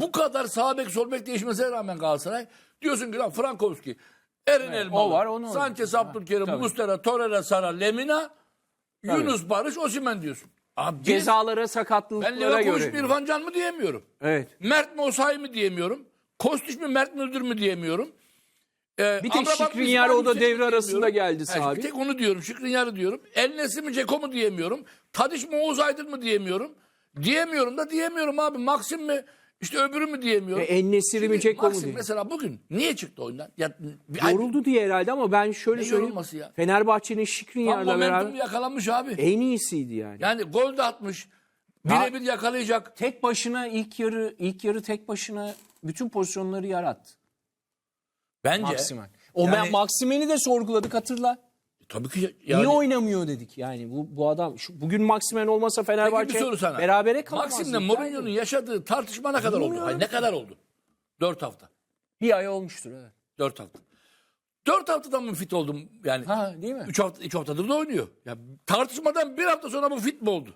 Bu kadar sağ bek sol bek değişmesine rağmen Galatasaray diyorsun ki lan Frankowski, Eren Evet, Elmalı, o var, onu Sanchez. Abdülkerim, Tabii. Muslera, Torreira, Sara, Lemina, Tabii. Yunus Barış, Osimhen diyorsun. Abi Cezalara ben sakatlıklara Livakovic göre. mi İrfan Can mı diyemiyorum. Evet. Mert mi Osayi mi diyemiyorum. Kostiç mi Mert Müldür mü diyemiyorum. Ee, Bir tek Şikrinyar o da devre arasında geldi Ha, sabi. Bir tek onu diyorum. Şikrinyar'ı diyorum. El Nesri mi Ceko mu diyemiyorum. Tadiş mi Oğuz Aydın mı diyemiyorum. Diyemiyorum da diyemiyorum abi. Maxim mi işte öbürü mü diyemiyorum. E, En-Nesyri mi, Dzeko mu Maxim diye. mesela bugün niye çıktı oyundan? Ya, bir- ay- Yoruldu diye herhalde ama ben şöyle Ne söyleyeyim. yorulması ya? Fenerbahçe'nin Tam Şikrinyar'la momentum beraber yakalanmış abi. en iyisiydi yani. Yani gol de atmış. Birebir yakalayacak. Tek başına ilk yarı ilk yarı tek başına bütün pozisyonları yarattı. Bence. Maksimen. O Yani- Maksimen'i de sorguladık hatırla. Tabii ki yani. Niye oynamıyor dedik yani bu bu adam şu, bugün Maksimen olmasa Peki bir Fenerbahçe soru sana. berabere kalamazdı. Maxim'le Mourinho'nun yaşadığı tartışma ne kadar oldu? Hayır, ne kadar oldu? Dört hafta. bir ay olmuştur evet. Dört hafta. Dört haftadan mı fit oldum yani? Ha değil mi? Üç, hafta, üç haftadır da oynuyor. Ya, tartışmadan bir hafta sonra bu fit mi oldu?